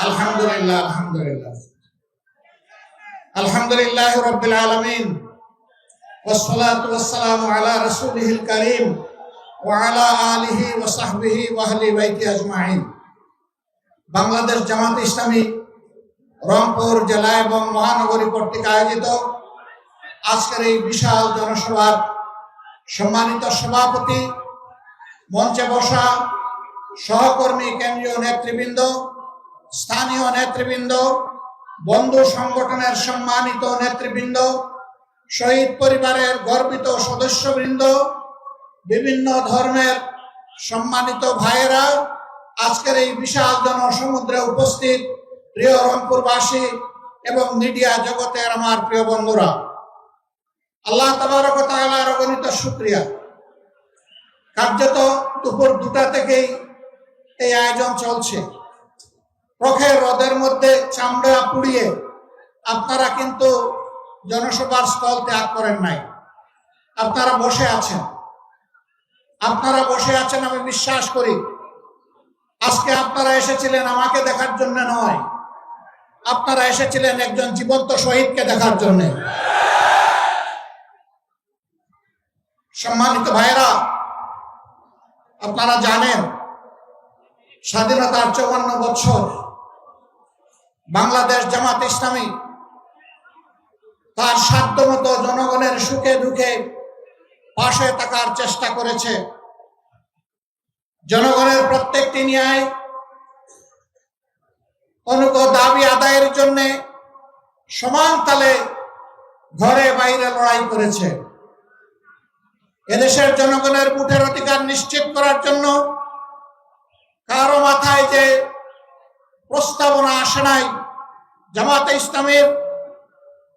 আলহামদুলিল্লাহ আলহামদুলিল্লাহ আলহামদুলিল্লাহ রব্বিল আলামিন والصلاة والسلام على رسوله الكريم وعلى آله وصحبه وأهل بيته أجمعين বাংলাদেশ জামাত ইসলামী রংপুর জেলা এবং মহানগরী কর্তৃক আয়োজিত আজকের এই বিশাল জনসভার সম্মানিত সভাপতি মঞ্চে বসা সহকর্মী কেন্দ্রীয় নেতৃবৃন্দ স্থানীয় নেতৃবৃন্দ, বন্ধু সংগঠনের সম্মানিত নেতৃবৃন্দ, শহীদ পরিবারের গর্বিত সদস্যবৃন্দ, বিভিন্ন ধর্মের সম্মানিত ভাইয়েরা, আজকের এই বিশাল জনসমুদ্রে উপস্থিত প্রিয় রংপুরবাসী এবং মিডিয়া জগতের আমার প্রিয় বন্ধুরা। আল্লাহ তাআলার অগণিত শুক্রিয়া। কার্যত দুপুর দুটা থেকেই এই আয়োজন চলছে। প্রখের রোদের মধ্যে চামড়া পুড়িয়ে আপনারা কিন্তু জনসভার স্থল ত্যাগ করেন নাই। আপনারা বসে আছেন। আপনারা বসে আছেন, আমি বিশ্বাস করি। আজকে আপনারা এসেছিলেন আমাকে দেখার জন্য নয়। আপনারা এসেছিলেন একজন জীবন্ত শহীদকে দেখার জন্য। সম্মানিত ভাইরা আপনারা জানেন, স্বাধীনতার চৌবান্ন বছর বাংলাদেশ জামাত ইসলামী তার সাধ্যমতো জনগণের সুখে দুঃখে পাশে থাকার চেষ্টা করেছে। জনগণের প্রত্যেকটি ন্যায় অনুক দাবি আদায়ের জন্য সমান তালে ঘরে বাইরে লড়াই করেছে। এদেশের জনগণের মুঠের অধিকার নিশ্চিত করার জন্য কারও মাথায় যে প্রস্তাবনা আসে নাই। জামাতে ইসলামের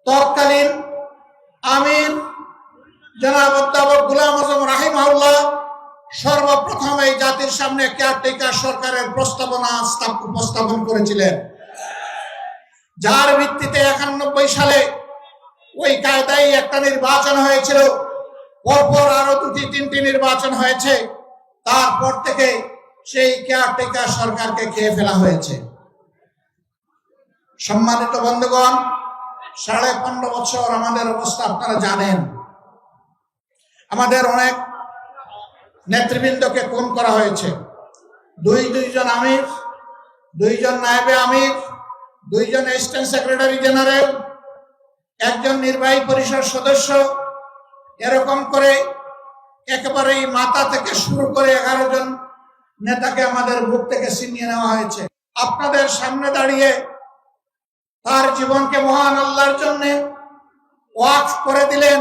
তৎকালীন আমির জনাব অধ্যাপক গুলাম আজম রাহিমাউল্লাহ সর্বপ্রথম এই জাতির সামনে কেয়ারটেকার সরকারের প্রস্তাবনা স্থাপ- উপস্থাপন করেছিলেন। যার ভিত্তিতে একানব্বই সালে ওই কায়দায় একটা নির্বাচন হয়েছিল। পরপর আরও দুটি, তিনটি নির্বাচন হয়েছে। তারপর থেকে সেই কেয়ারটেকার সরকারকে খেয়ে ফেলা হয়েছে। সম্মানিত বন্ধুগণ, সাড়ে পনেরো বছর আমাদের অবস্থা আপনারা জানেন। আমাদের অনেক নেতৃবৃন্দকে খুন করা হয়েছে। দুই, দুইজন আমির, দুইজন নায়েবে আমির, দুইজন অ্যাসিস্ট্যান্ট সেক্রেটারি জেনারেল একজন নির্বাহী পরিষদ সদস্য। এরকম করে একেবারেই মাথা থেকে শুরু করে এগারো জন নেতাকে আমাদের বুক থেকে ছিনিয়ে নেওয়া হয়েছে। আপনাদের সামনে দাঁড়িয়ে তার জীবনকে মহান আল্লাহর জন্য ওয়াকফ করে দিলেন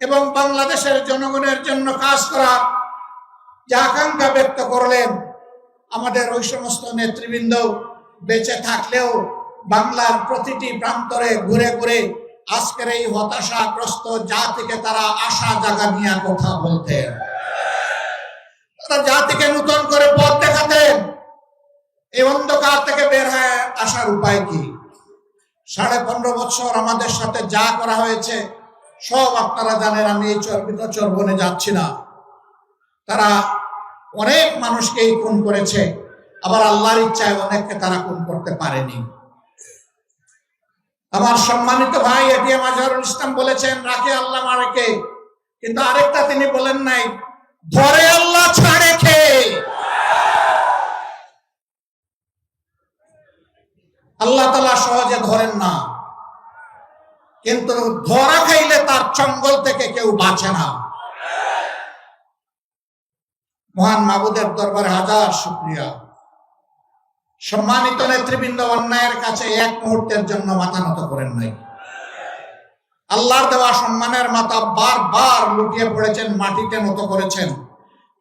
এবং বাংলাদেশের জনগণের জন্য কাজ করা যে আকাঙ্ক্ষা ব্যক্ত করলেন, আমাদের ওই সমস্ত নেতৃবৃন্দ বেঁচে থাকলেও বাংলার প্রতিটি প্রান্তরে ঘুরে ঘুরে আজকের এই হতাশাগ্রস্ত জাতিকে তারা আশা জাগা নিয়ে কথা বলতেন। তারা জাতিকে নতুন করে পথ দেখাতেন। এই অন্ধকার থেকে বের হয়ে আসার উপায় কি? সাড়ে পনেরো বছর আমাদের সাথে যা করা হয়েছে, সব আপনারা জানেন, আমি এই চর্বিত চর্বনে যাচ্ছি না। তারা অনেক মানুষকেই খুন করেছে, আবার আল্লাহর ইচ্ছায় অনেককে তারা খুন করতে পারেনি। আমার সম্মানিত ভাই এটিএম আজহারুল ইসলাম বলেছেন, রাখে আল্লাহ মারেকে। কিন্তু আরেকটা তিনি বলেন নাই, ধরে আল্লাহ ছাড়ে খেয়ে আল্লাহ তালা সহজে ধরেন না। কিন্তু ধরা খাইলে তার চঙ্গল থেকে কেউ বাঁচে না। মহান মাবুদের দরবারে হাজার শুক্রিয়া। সম্মানিত নেতৃবৃন্দ, অন্যায়ের কাছে এক মুহূর্তের জন্য মাথা নত করেন নাই। আল্লাহর দেওয়া সম্মানের মাথা বারবার লুটিয়ে পড়েছেন, মাটিতে নত করেছেন।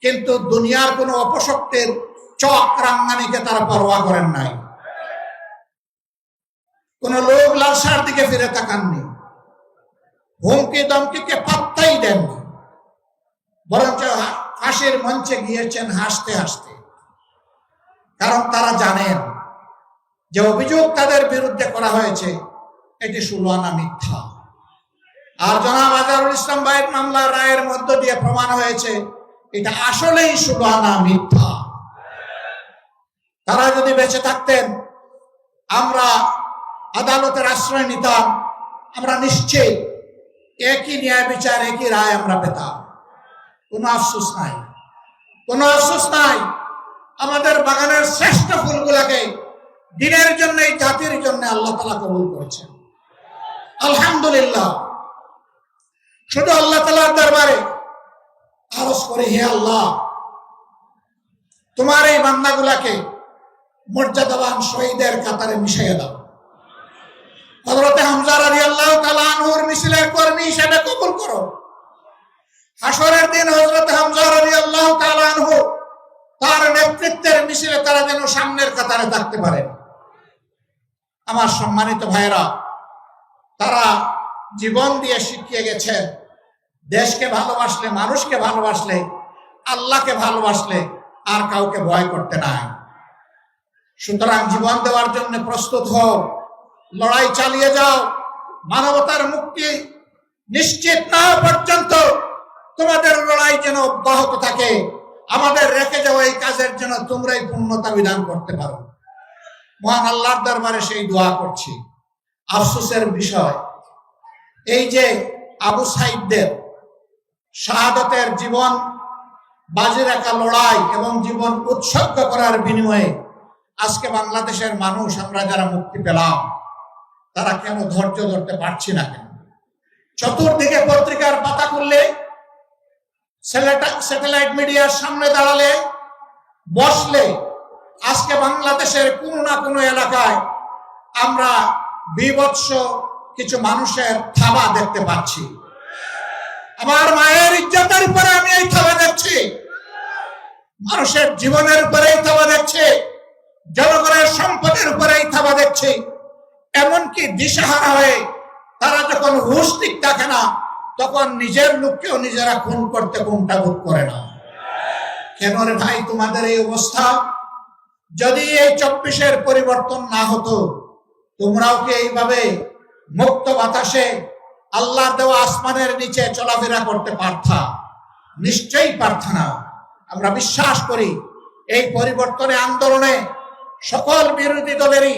কিন্তু দুনিয়ার কোনো অপশক্তির চক্রাঙ্গানিকে তারা পরোয়া করেন নাই। কোন লোক লালসার দিকে ফিরে তাকাননি হুমকি দমকিকে পাত্তাই দেননি বরঞ্চ হাসির মঞ্চে গিয়েছেন হাসতে হাসতে। কারণ তারা জানেন যে অভিযোগ তাদের বিরুদ্ধে করা হয়েছে, এটি সুলানা মিথ্যা। আর জনাব আজারুল ইসলাম ভাইয়ের মামলা রায়ের মধ্য দিয়ে প্রমাণ হয়েছে, এটা আসলেই সুলানা মিথ্যা। তারা যদি বেঁচে থাকতেন, আমরা আদালতের আশ্রয় নিতাম। আমরা নিশ্চিত একই ন্যায় বিচার, একই রায় আমরা পেতাম। কোনো আফসোস নাই। কোনো আফসোস নাই। আমাদের বাগানের শ্রেষ্ঠ ফুলগুলাকে দিনের জন্য, এই জাতির জন্য আল্লাহ তালা কবুল করেছেন। আলহামদুলিল্লাহ। শুধু আল্লাহ তালার দরবারে। আরজ করে, হে আল্লাহ, তোমার এই বান্দাগুলাকে মর্যাদাবান শহীদের কাতারে মিশিয়ে দাও। হজরতে হামজার আলী আল্লাহ তালানহুর মিছিলের কর্মী হিসেবে কবুল করো। হাসরের দিন হজরত হামজার আলী আল্লাহ তালানহু তার নেতৃত্বের মিছিলে তারা যেন সামনের কাতারে থাকতে পারেন আমার সম্মানিত ভাইরা তারা জীবন দিয়ে শিখিয়ে গেছেন, দেশকে ভালোবাসলে, মানুষকে ভালোবাসলে, আল্লাহকে ভালোবাসলে আর কাউকে ভয় করতে নাই। সুতরাং জীবন দেওয়ার জন্য প্রস্তুত হও। লড়াই চালিয়ে যাও। মানবতার মুক্তি নিশ্চিত না পর্যন্ত তোমাদের লড়াই যেন অব্যাহত থাকে। আমাদের রেখে যাওয়া এই কাজের জন্য তোমরাই পূর্ণতা বিধান করতে পারো। মহান আল্লাহর দরবারে সেই দোয়া করছি। আফসোসের বিষয়, এই যে আবু সাইদদের শাহাদতের জীবন, বাজি রাখা লড়াই এবং জীবন উৎসর্গ করার বিনিময়ে আজকে বাংলাদেশের মানুষ, আমরা যারা মুক্তি পেলাম তারা কেন ধৈর্য ধরতে পারছি না কেন? চতুর্দিকে পত্রিকার পাতা খুললে স্যাটেলাইট মিডিয়ার সামনে দাঁড়ালে, বসলে, আজকে বাংলাদেশের কোন না কোনো এলাকায় আমরা বিভৎস কিছু মানুষের থাবা দেখতে পাচ্ছি। আমার মায়ের ইজ্জতের উপরে আমি এই থাবা দেখছি। মানুষের জীবনের উপরে এই থাবা দেখছি। জনগণের সম্পদের উপরে এই থাবা দেখছি। এমনকি দিশাহারা হয়ে তারা যখন হুশ ঠিক থাকে না, তখন নিজের লোককেও নিজেরা খুন করতে কোনটা বোধ করে না। কেন রে ভাই, তোমাদের এই অবস্থা? যদি এই চব্বিশের পরিবর্তন না হতো, তোমরাও কি এইভাবে মুক্ত বাতাসে আল্লাহ দেওয়া আসমানের নিচে চলাফেরা করতে পারতা? নিশ্চয়ই পারতা না। আমরা বিশ্বাস করি, এই পরিবর্তনে, আন্দোলনে সকল বিরোধী দলেরই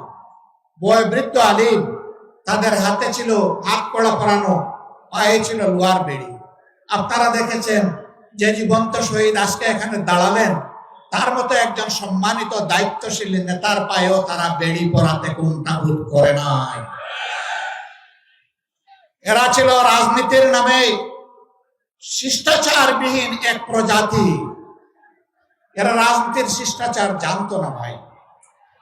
বয়বৃদ্ধ আলিম, তাদের হাতে ছিল হাত কড়া পরানো পায়ে ছিল লোয়ার বেড়ি। আপনারা দেখেছেন যে জীবন্ত শহীদ আজকে এখানে দাঁড়ালেন। তার মতো একজন সম্মানিত, দায়িত্বশীল নেতার পায়েও তারা বেড়ি পরাতে কোনটা ভুল করে নাই। এরা ছিল রাজনীতির নামে শিষ্টাচারবিহীন এক প্রজাতি। এরা রাজনীতির শিষ্টাচার জানতো না ভাই।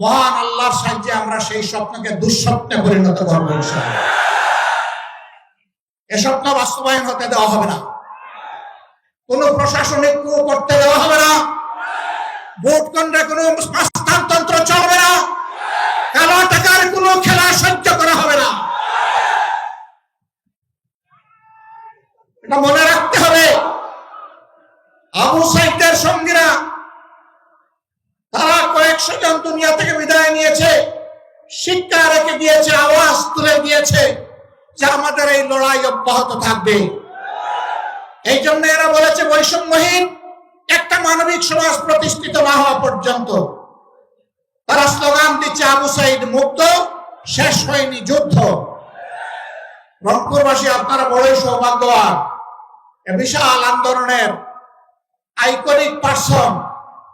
মহান আল্লাহর সাহায্যে আমরা সেই স্বপ্নকে দুঃস্বপ্নে পরিণত করব এ স্বপ্ন বাস্তবায়ন হতে দেওয়া হবে না। কোন প্রশাসনিক coup করতে দেওয়া হবে না। ভোট কেন্দ্রে কোনো স্থানতন্ত্র চলবে না। কালো টাকার কোনো খেলা সহ্য করা হবে না। এটা মনে রাখতে হবে। আবু সাইদের সঙ্গীরা জন দুনিয়া থেকে বিদায় নিয়েছে। শিক্ষা রেখে দিয়েছে, আওয়াজ তুলে দিয়েছে যে আমাদের এই লড়াই অব্যাহত থাকবে। এই জন্য এরা বলেছে, বৈষম্যহীন একটা মানবিক সমাজ প্রতিষ্ঠিত না হওয়া পর্যন্ত। তারা স্লোগান দিচ্ছে, আবু সাইদ মুক্ত, শেষ হয়নি যুদ্ধ। রংপুরবাসী, আপনারা বড়ই সৌভাগ্যবান। বিশাল আন্দোলনের আইকনিক পার্সন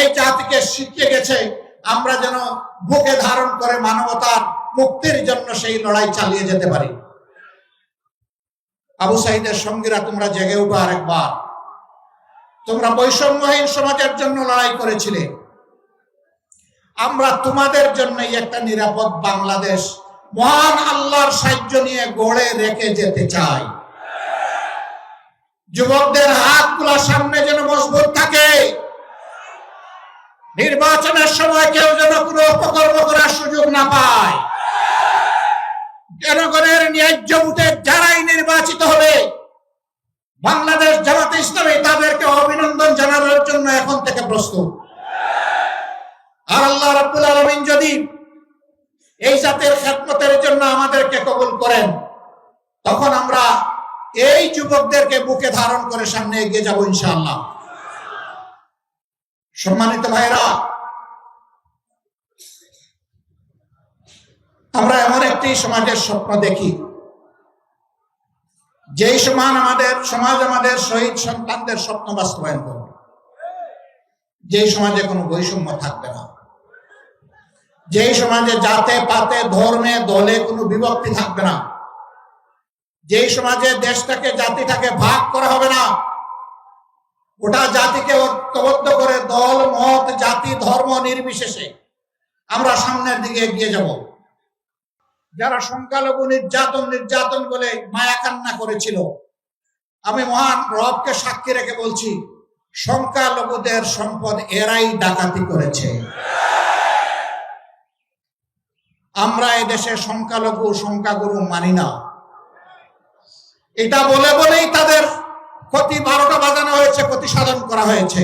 এই জাতিকে শিখিয়ে গেছে, আমরা যেন বুকে ধারণ করে মানবতার মুক্তির জন্য সেই লড়াই চালিয়ে যেতে পারি। আবু সাইদের সঙ্গীরা তোমরা জেগে উঠো আরেকবার। তোমরা বৈষম্যহীন সমাজের জন্য লড়াই করেছিলে। আমরা তোমাদের জন্যই একটা নিরাপদ বাংলাদেশ, মহান আল্লাহর সাহায্য নিয়ে গড়ে রেখে যেতে চাই। যুবকদের হাত হাতগুলা সামনে যেন মজবুত নির্বাচনের সময় কেউ যেন কোনো অপকর্ম করার সুযোগ না পায়। জনগণের ন্যায্য ভোটে যারাই নির্বাচিত হবে, বাংলাদেশ জামাতে ইসলামী তাদেরকে অভিনন্দন জানানোর জন্য এখন থেকে প্রস্তুত। আর আল্লাহ রাব্বুল আলামিন যদি এই জাতের খেদমতের জন্য আমাদেরকে কবুল করেন, তখন আমরা এই যুবকদেরকে বুকে ধারণ করে সামনে এগিয়ে যাব ইনশাআল্লাহ। সম্মানিত ভাইরা আমরা এমন একটি সমাজের স্বপ্ন দেখি। যেই সমান আমাদের, সমাজ আমাদের শহীদ সন্তানদের স্বপ্ন বাস্তবায়ন করবে। যেই সমাজে কোনো বৈষম্য থাকবে না। যেই সমাজে জাতে, পাতে, ধর্মে, দলে কোনো বিভক্তি থাকবে না। যেই সমাজে দেশটাকে, জাতিটাকে ভাগ করা হবে না। গোটা জাতিকে ঐক্যবদ্ধ করে দল, মত, জাতি, ধর্ম নির্বিশেষে আমরা সামনের দিকে এগিয়ে যাব। যারা সংখ্যালঘু নির্যাতন নির্যাতন বলে মায়া কান্না করেছিল, আমি মহান রবকে সাক্ষী রেখে বলছি, সংখ্যালঘুদের সম্পদ এরাই ডাকাতি করেছে। আমরা এদেশে সংখ্যালঘু, সংখ্যাগুরু মানি না। এটা বলে বলেই তাদের ক্ষতি বারোটা বাজানো হয়েছে, ক্ষতি সাধন করা হয়েছে।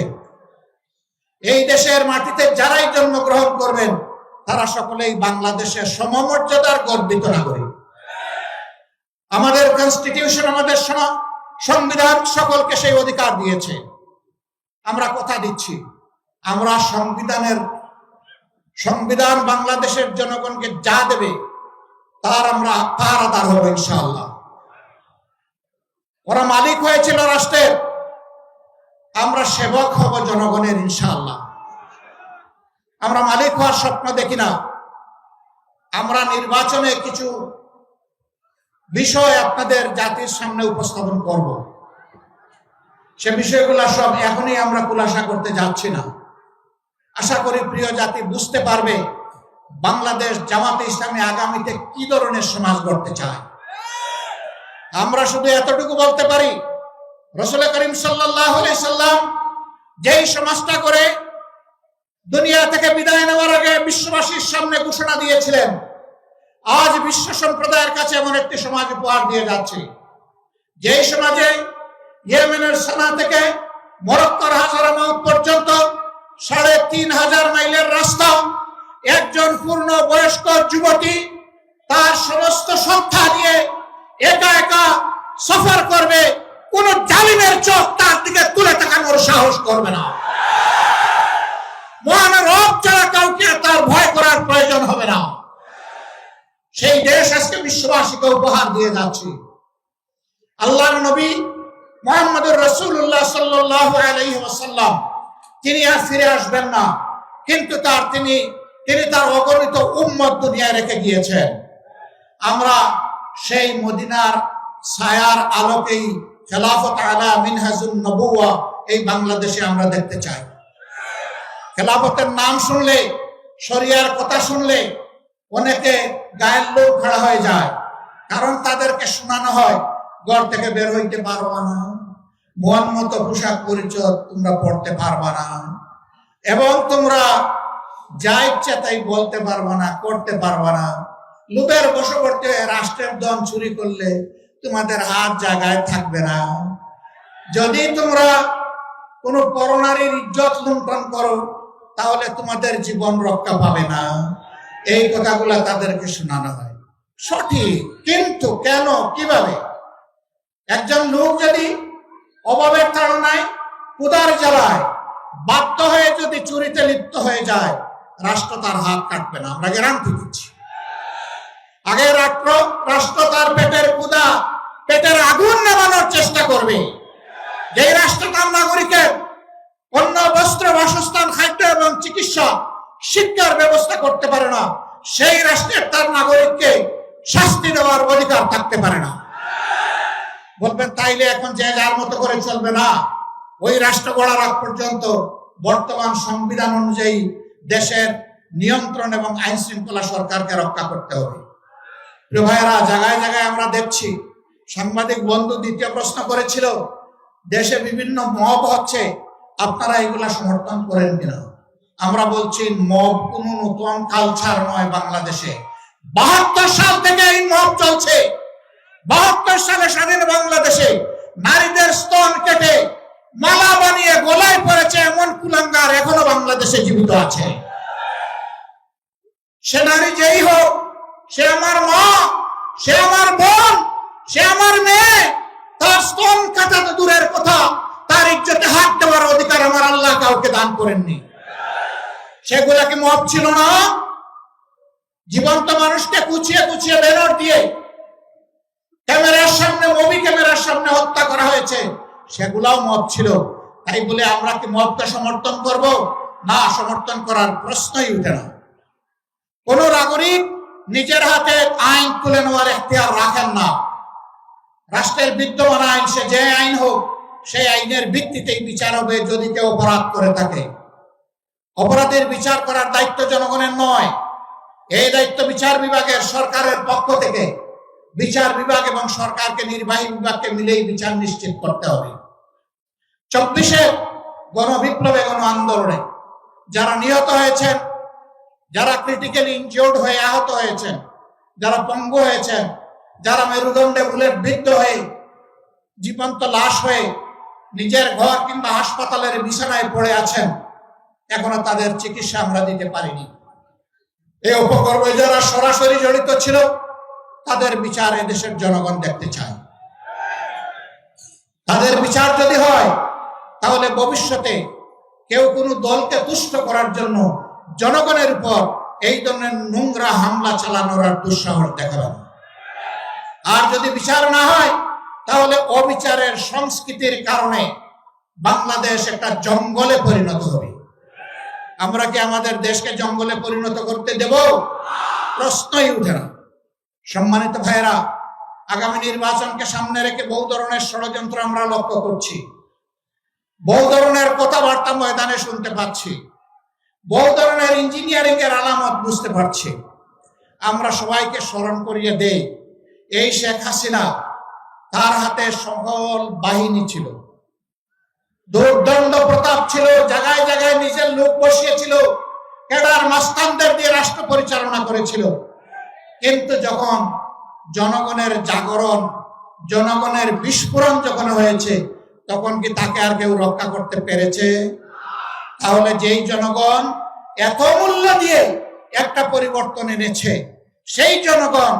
এই দেশের মাটিতে যারাই জন্মগ্রহণ করবেন, তারা সকলেই বাংলাদেশের সমমর্যাদার গর্বিত নাগরিক। আমাদের কনস্টিটিউশন আমাদের সংবিধান সকলকে সেই অধিকার দিয়েছে। আমরা কথা দিচ্ছি, আমরা সংবিধানের, সংবিধান বাংলাদেশের জনগণকে যা দেবে, তার আমরা তার আদার হব ইনশাআল্লাহ। ওরা মালিক হয়েছিল রাষ্ট্রের। আমরা সেবক হব জনগণের, ইনশাআল্লাহ। আমরা মালিক হওয়ার স্বপ্ন দেখি না। আমরা নির্বাচনে কিছু বিষয় আপনাদের জাতির সামনে উপস্থাপন করব। সে বিষয়গুলো সব এখনই আমরা খুলাসা করতে যাচ্ছি না। আশা করি প্রিয় জাতি বুঝতে পারবে বাংলাদেশ জামাতে ইসলামী আগামীতে কি ধরনের সমাজ গড়তে চায়। আমরা শুধু এতটুকু বলতে পারি, রসুল করিম সাল্লাহ সাল্লাম যেই সমাজটা করে দুনিয়া থেকে বিদায় নেওয়ার আগে বিশ্ববাসীর সামনে ঘোষণা দিয়েছিলেন, আজ বিশ্ব সম্প্রদায়ের কাছে এমন একটি সমাজ উপহার দিয়ে যাচ্ছে। যেই সমাজে ইয়েমেনের সানা থেকে মরক্কর হাজারামাউত পর্যন্ত সাড়ে তিন হাজার মাইলের রাস্তা, একজন পূর্ণ বয়স্ক যুবতী তার সমস্ত সংখ্যা নিয়ে একা একা সফর করবে, কোন জালিমের চোখ তার দিকে তুলে তাকানোর সাহস করবে না। মহান রব ছাড়া কাউকে তার ভয় করার প্রয়োজন হবে না। সেই দেশ আজকে বিশ্ববাসীকে উপহার দিয়ে যাচ্ছে। আল্লাহ নবী মোহাম্মদুর রসুল্লাহ সাল্লাহ তিনি আর ফিরে আসবেন না। কিন্তু তার তিনি তিনি তার অগণিত উম্মত দুনিয়ায় রেখে গিয়েছেন। আমরা সেই মদিনার ছায়ার আলোকেই খেলাফত আলা মিনহাজুন নবুয়া এই বাংলাদেশে আমরা দেখতে চাই। খেলাফতের নাম শুনলে, শরিয়ার কথা শুনলে অনেকে গায়ের লোক খাড়া হয়ে যায়। কারণ তাদেরকে শোনানো হয়, ঘর থেকে বের হইতে পারবা না। মন মতো পোশাক পরিচয় তোমরা পড়তে পারবা না। এবং তোমরা যা ইচ্ছা তাই বলতে পারবা না, করতে পারবা না। লোকের বশবর্তী রাষ্ট্রের দন চুরি করলে তোমাদের হাত জায়গায় থাকবে না। যদি তোমরা কোনো পরনারীর ইজ্জত লুণ্ঠন করো, তাহলে তোমাদের জীবন রক্ষা পাবে না। এই কথাগুলো তাদেরকে শোনানো হয়। সঠিক, কিন্তু কেন, কীভাবে? একজন লোক যদি অভাবের তাড়নায় উদার জ্বালায়, বাধ্য হয়ে যদি চুরিতে লিপ্ত হয়ে যায়, রাষ্ট্র তার হাত কাটবে না। আমরা গ্যারান্টি দিচ্ছি। আগে রাষ্ট্র রাষ্ট্র তার পেটের কুদা পেটের আগুন নেমানোর চেষ্টা করবে। যে রাষ্ট্র তার নাগরিকের অন্য বস্ত্র, বাসস্থান, খাদ্য এবং চিকিৎসা, শিক্ষার ব্যবস্থা করতে পারে না, সেই রাষ্ট্রের তার নাগরিককে শাস্তি দেওয়ার অধিকার থাকতে পারে না। বলবেন, তাইলে এখন যে যার মতো করে চলবে না, ওই রাষ্ট্র গড়ার আগ পর্যন্ত বর্তমান সংবিধান অনুযায়ী দেশের নিয়ন্ত্রণ এবং আইন শৃঙ্খলা সরকারকে রক্ষা করতে হবে। ভাইয়েরা, জায়গায় জায়গায় আমরা দেখছি, সাংবাদিক বন্ধু দ্বিতীয় প্রশ্ন করেছিল, দেশে বিভিন্ন মব হচ্ছে, আপনারা এগুলা সমর্থন করেন কিনা? আমরা বলছি, মব কোন নতুন কালচার নয় বাংলাদেশে। বাহাত্তর সাল থেকে এই মব চলছে। বাহাত্তর সালে স্বাধীন বাংলাদেশে নারীদের স্তন কেটে মালা বানিয়ে গোলায় পড়েছে এমন কুলাঙ্গার এখনও বাংলাদেশে জীবিত আছে। সে নারী যেই হোক সে আমার মা, সে আমার বোন, সে আমার মেয়ে। তার স্তন কাটা তো দূরের কথা, তার ইজ্জতে হাত দেওয়ার অধিকার আমার আল্লাহ কাউকে দান করেননি। সেগুলা কি মব ছিল না। জীবন্ত মানুষকে কুচিয়ে কুচিয়ে ব্যানর দিয়ে ক্যামেরার সামনে, মুভি ক্যামেরার সামনে হত্যা করা হয়েছে। সেগুলাও মত ছিল। তাই বলে আমরা কি মতকে সমর্থন করব? না, সমর্থন করার প্রশ্নই উঠে না। কোন নাগরিক নিজের হাতে আইন তুলে নেওয়ার এখতিয়ার রাখেন না। রাষ্ট্রের বিদ্যমান আইন, সে যে আইন হোক, সেই আইনের ভিত্তিতেই বিচার হবে যদি কেউ অপরাধ করে থাকে। অপরাধের বিচার করার দায়িত্ব জনগণের নয়। এই দায়িত্ব বিচার বিভাগের সরকারের পক্ষ থেকে। বিচার বিভাগ এবং সরকারকে নির্বাহী বিভাগকে মিলেই বিচার নিশ্চিত করতে হবে। চব্বিশে গণবিপ্লবে গণ আন্দোলনে। যারা নিহত হয়েছেন যারা ক্রিটিক্যালি ইনজিওর্ড হয়ে আহত হয়েছেন, যারা পঙ্গু হয়েছেন, যারা মেরুদণ্ডে বুলেট বিদ্ধ হয়ে জীবন্ত লাশ হয়ে নিজের ঘর কিংবা হাসপাতালের বিছানায় পড়ে আছেন, এখনও তাদের চিকিৎসা আমরা দিতে পারিনি। এই উপকর্মে যারা সরাসরি জড়িত ছিল, তাদের বিচার দেশের জনগণ দেখতে চায়। তাদের বিচার যদি হয়, তাহলে ভবিষ্যতে কেউ কোনো দলকে তুষ্ট করার জন্য জনগণের উপর এই ধরনের নোংরা হামলা চালানোর আর দুঃসাহস দেখাবেন আর যদি বিচার না হয়, তাহলে অবিচারের সংস্কৃতির কারণে বাংলাদেশ একটা জঙ্গলে পরিণত হবে। আমরা কি আমাদের দেশকে জঙ্গলে পরিণত করতে দেব? প্রশ্নই উঠে না। সম্মানিত ভাইয়েরা, আগামী নির্বাচনকে সামনে রেখে বহু ধরনের ষড়যন্ত্র আমরা লক্ষ্য করছি। বহু ধরনের কথাবার্তা ময়দানে শুনতে পাচ্ছি। বহু ধরনের ইঞ্জিনিয়ারিং এর আলামত বুঝতে পারছি। আমরা সবাইকে স্মরণ করিয়ে দেই, এই শেখ হাসিনা তার হাতে সকল বাহিনী ছিল। দুর্দণ্ড প্রতাপ ছিল, জায়গায় জায়গায় নিজের লোক বসিয়েছিল, কেডার মাস্তানদের দিয়ে রাষ্ট্র পরিচালনা করেছিল। কিন্তু যখন জনগণের জাগরণ, জনগণের বিস্ফোরণ যখন হয়েছে, তখন কি তাকে আর কেউ রক্ষা করতে পেরেছে? তাহলে যেই জনগণ এত মূল্য দিয়ে একটা পরিবর্তন এনেছে, সেই জনগণ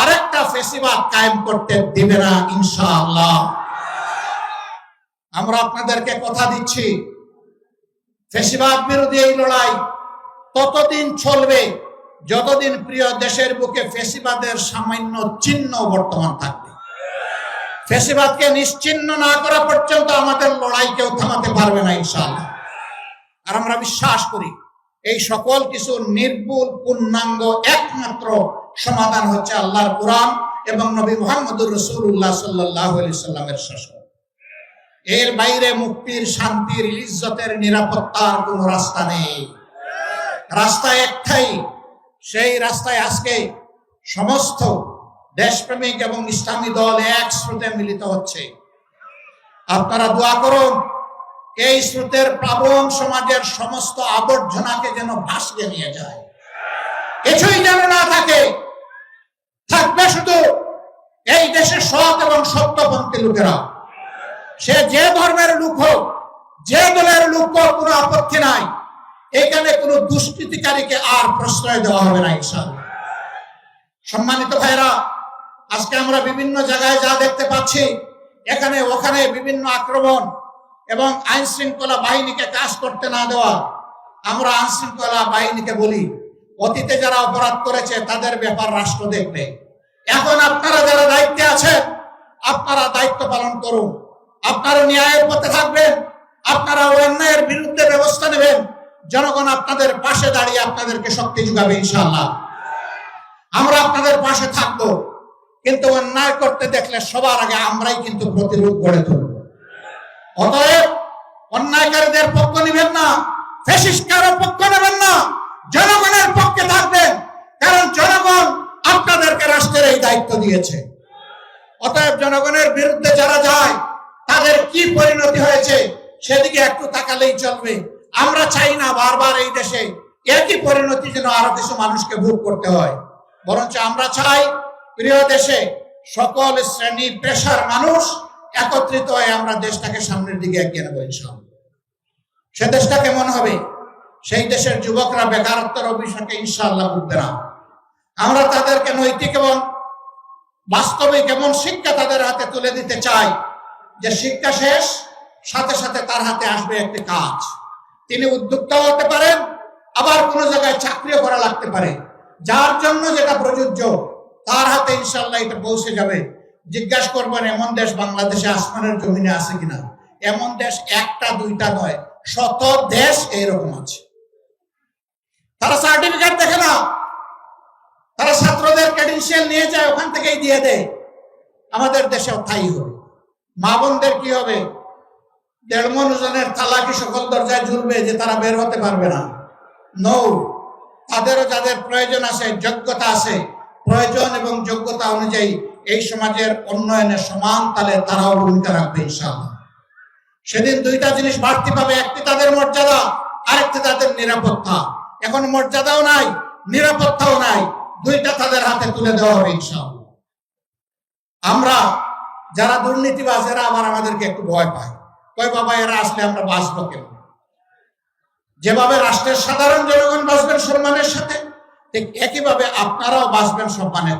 আরেকটা ফেসিবাদ কায়েম করতে দিবে না ইনশাআল্লাহ। আমরা আপনাদেরকে কথা দিচ্ছি, ফেসিবাদ বিরোধী এই লড়াই ততদিন চলবে যতদিন প্রিয় দেশের বুকে ফেসিবাদের সামান্য চিহ্ন বর্তমান থাকবে। ফেসিবাদকে নিশ্চিহ্ন না করা পর্যন্ত আমাদের লড়াই কেউ থামাতে পারবে না ইনশাআল্লাহ। আর আমরা বিশ্বাস করি, এই সকল কিছু নির্ভুল, পূর্ণাঙ্গ, একমাত্র সমাধান হচ্ছে আল্লাহর কোরআন এবং নবী মোহাম্মদুর রসুল্লাহ সাল্লাহ সাল্লামের শাসন। এর বাইরে মুক্তির, শান্তির, ইজ্জতের নিরাপত্তার কোন রাস্তা নেই। রাস্তা একটাই, সেই রাস্তায় আজকে সমস্ত দেশপ্রেমিক এবং ইসলামী দল এক স্রোতে মিলিত হচ্ছে। আপনারা দোয়া করুন এই স্রোতের প্লাবন সমাজের সমস্ত আবর্জনাকে যেন ভাসিয়ে নিয়ে যায়। কিছুই যেন না থাকে। থাকবে শুধু এই দেশের সৎ এবং সত্যপন্থী লোকেরা। সে যে ধর্মের লোক হোক, যে দলের লোক হোক, কোনো আপত্তি নাই। এখানে কোনো দুষ্কৃতিকারীকে আর প্রশ্রয় দেওয়া হবে না, ইনশাআল্লাহ। সম্মানিত ভাইরা, আজকে আমরা বিভিন্ন জায়গায় যা দেখতে পাচ্ছি, এখানে ওখানে বিভিন্ন আক্রমণ এবং আইন শৃঙ্খলা বাহিনীকে কাজ করতে না দেওয়া, আমরা আইন শৃঙ্খলা বাহিনীকে বলি, অতীতে যারা অপরাধ করেছে, তাদের ব্যাপার রাষ্ট্র দেখবে। এখন আপনারা যারা দায়িত্বে আছেন, আপনারা দায়িত্ব পালন করুন। আপনারা ন্যায়ের পথে থাকবেন, আপনারা অন্যায়ের বিরুদ্ধে ব্যবস্থা নেবেন। জনগণ আপনাদের পাশে দাঁড়িয়ে আপনাদেরকে শক্তি যোগাবে, ইনশাআল্লাহ। আমরা আপনাদের পাশে থাকব, কিন্তু অন্যায় করতে দেখলে সবার আগে আমরাই কিন্তু প্রতিরোধ গড়ে তুলব। অতএব অন্যায়কারীদের পক্ষ নেবেন না ফেসিস্কারও পক্ষ নেবেন না, জনগণের পক্ষে থাকবেন, কারণ জনগণ আপনাদেরকে রাষ্ট্রের এই দায়িত্ব দিয়েছে। অতএব জনগণের বিরুদ্ধে যারা যায়, তাদের কি পরিণতি হয়েছে সেদিকে একটু তাকালেই চলবে। আমরা চাই না বারবার এই দেশে একই পরিণতি যেন আরও কিছু মানুষকে ভোগ করতে হয়। বরঞ্চ আমরা চাই, প্রিয় দেশে সকল শ্রেণি পেশার মানুষ একত্রিত হয়ে আমরা দেশটাকে সামনের দিকে এগিয়ে নেব, ইনশাআল্লাহ। সে দেশটা কেমন হবে? সেই দেশের যুবকরা বেকারত্বের অভিশাপে ইনশাল্লাহ ভুগবে না। আমরা তাদেরকে নৈতিক এবং বাস্তবিক এমন শিক্ষা তাদের হাতে তুলে দিতে চাই, যে শিক্ষা শেষ, সাথে সাথে তার হাতে আসবে একটি কাজ। তিনি উদ্যোক্তা হতে পারেন, আবার কোনো জায়গায় চাকরিও করা লাগতে পারে। যার জন্য যেটা প্রযোজ্য, তার হাতে ইনশাল্লাহ এটা পৌঁছে যাবে। জিজ্ঞাসা করবেন এমন দেশ বাংলাদেশে আসমানের জমিনে আছে কিনা? এমন দেশ একটা, দুইটা নয়, শত দেশ এইরকম আছে। তারা সার্টিফিকেট দেখে না। তারা ছাত্রদের ক্রেডেন্সিয়াল নিয়ে যায়, ওখান থেকেই দিয়ে দেয়। আমাদের দেশেও তাই হবে। মা বোনদের কি হবে? দেড় মন ওজনের সকল দরজায় ঝুলবে যে তারা বের হতে পারবে না। নৌ তাদেরও যাদের প্রয়োজন আছে, যোগ্যতা আছে, প্রয়োজন এবং যোগ্যতা অনুযায়ী এই সমাজের উন্নয়নে সমান তালে তারাও ভূমিকা রাখবে, ইনশাআল্লাহ। সেদিন দুইটা জিনিস বাড়তি পাবে, একটি তাদের মর্যাদা, আরেকটি তাদের নিরাপত্তা। এখন মর্যাদাও নাই, নিরাপত্তাও নাই, দুইটা তাদের হাতে তুলে দেওয়া হবে, ইনশাআল্লাহ। আমরা যারা দুর্নীতিবাজ, এরা আবার আমাদেরকে একটু ভয় পায়। কয়, বাবা, এরা আসলে আমরা বাঁচবো কেন যেভাবে রাষ্ট্রের সাধারণ জনগণ বাঁচবেন সম্মানের সাথে, ঠিক একইভাবে আপনারাও বাঁচবেন সম্মানের